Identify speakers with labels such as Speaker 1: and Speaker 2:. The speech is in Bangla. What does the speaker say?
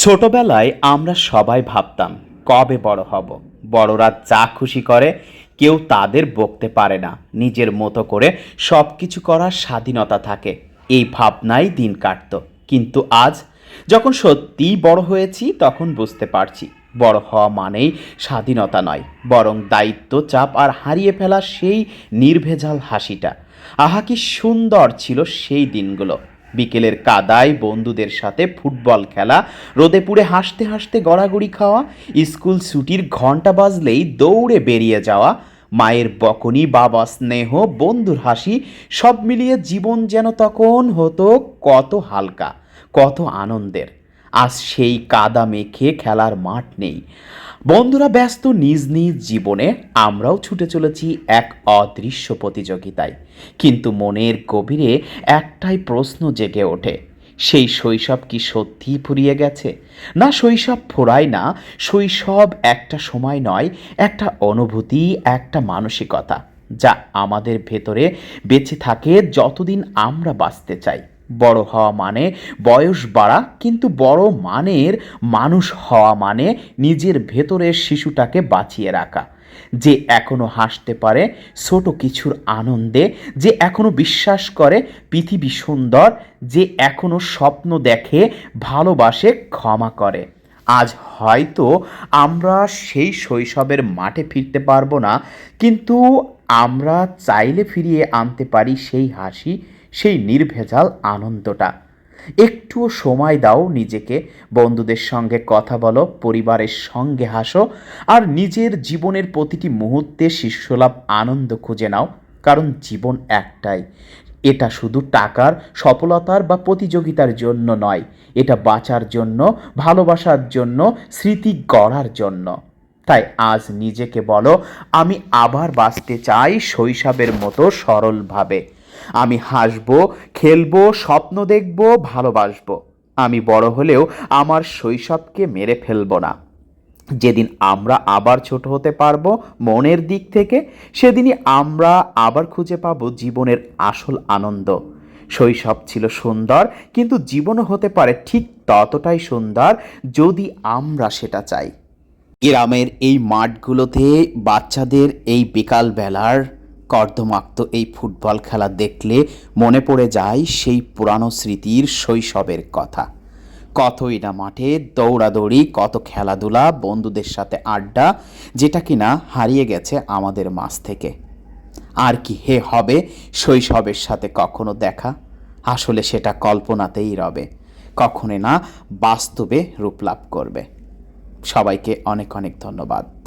Speaker 1: ছোটবেলায় আমরা সবাই ভাবতাম, কবে বড় হব? বড়রা যা খুশি করে, কেউ তাদের বকতে পারে না। নিজের মতো করে সব কিছু করার স্বাধীনতা থাকে। এই ভাবনাই দিন কাটতো। কিন্তু আজ, যখন সত্যিই বড় হয়েছি, তখন বুঝতে পারছি, বড় হওয়া মানেই স্বাধীনতা নয়, বরং দায়িত্ব, চাপ আর হারিয়ে ফেলা সেই নির্ভেজাল হাসিটা। আহা, কি সুন্দর ছিল সেই দিনগুলো। বিকেলের কাদায় বন্ধুদের সাথে ফুটবল খেলা, রোদে পুড়ে হাসতে হাসতে গড়াগড়ি খাওয়া, স্কুল ছুটির ঘণ্টা বাজলেই দৌড়ে বেরিয়ে যাওয়া, মায়ের বকনি বাবা স্নেহ, বন্ধুর হাসি, সব মিলিয়ে জীবন যেন তখন হতো কত হালকা, কত আনন্দের। আজ সেই কাদা মেখে খেলার মাঠ নেই। বন্ধুরা ব্যস্ত নিজ নিজ জীবনে আমরাও ছুটে চলেছি এক অদৃশ্য প্রতিযোগিতায়। কিন্তু মনের গভীরে একটাই প্রশ্ন জেগে ওঠে, সেই শৈশব কি সত্যিই ফুরিয়ে গেছে? না শৈশব ফোরায় না, শৈশব একটা সময় নয়, একটা অনুভূতি, একটা মানসিকতা, যা আমাদের ভেতরে বেঁচে থাকে যতদিন আমরা বাঁচতে চাই। বড় হওয়া মানে বয়স বাড়া, কিন্তু বড় মানের মানুষ হওয়া মানে নিজের ভেতরের শিশুটাকে বাঁচিয়ে রাখা। যে এখনও হাসতে পারে ছোট কিছুর আনন্দে, যে এখনও বিশ্বাস করে পৃথিবী সুন্দর, যে এখনও স্বপ্ন দেখে ভালোবাসে, ক্ষমা করে। আজ হয়তো আমরা সেই শৈশবের মাঠে ফিরতে পারব না, কিন্তু আমরা চাইলে ফিরিয়ে আনতে পারি সেই হাসি সেই নির্ভেজাল আনন্দটা। একটুও সময় দাও নিজেকে, বন্ধুদের সঙ্গে কথা বলো, পরিবারের সঙ্গে হাসো, আর নিজের জীবনের প্রতিটি মুহূর্তে শিষ্যলাভ, আনন্দ খুঁজে নাও, কারণ জীবন একটাই। এটা শুধু টাকার, সফলতার বা প্রতিযোগিতার জন্য নয়, এটা বাঁচার জন্য, ভালোবাসার জন্য, স্মৃতি গড়ার জন্য। তাই আজ নিজেকে বলো, আমি আবার বাঁচতে চাই শৈশবের মতো সরলভাবে। আমি হাসবো, খেলব, স্বপ্ন দেখব, ভালোবাসবো। আমি বড় হলেও আমার শৈশবকে মেরে ফেলব না। যেদিন আমরা আবার ছোট হতে পারব মনের দিক থেকে, সেদিনই আমরা আবার খুঁজে পাবো জীবনের আসল আনন্দ। শৈশব ছিল সুন্দর, কিন্তু জীবনও হতে পারে ঠিক ততটাই সুন্দর যদি আমরা সেটা চাই। গ্রামের এই মাঠগুলোতে বাচ্চাদের এই বিকালবেলার কর্দমাক্ত এই ফুটবল খেলা দেখলে মনে পড়ে যায় সেই পুরানো স্মৃতির শৈশবের কথা। কতই না মাঠে দৌড়াদৌড়ি, কত খেলাধুলা, বন্ধুদের সাথে আড্ডা, যেটা কিনা হারিয়ে গেছে আমাদের মাঝ থেকে। আর কি হে হবে শৈশবের সাথে কখনো দেখা? আসলে সেটা কল্পনাতেই রবে। কখনো না, বাস্তবে রূপ লাভ করবে। সবাইকে অনেক অনেক ধন্যবাদ।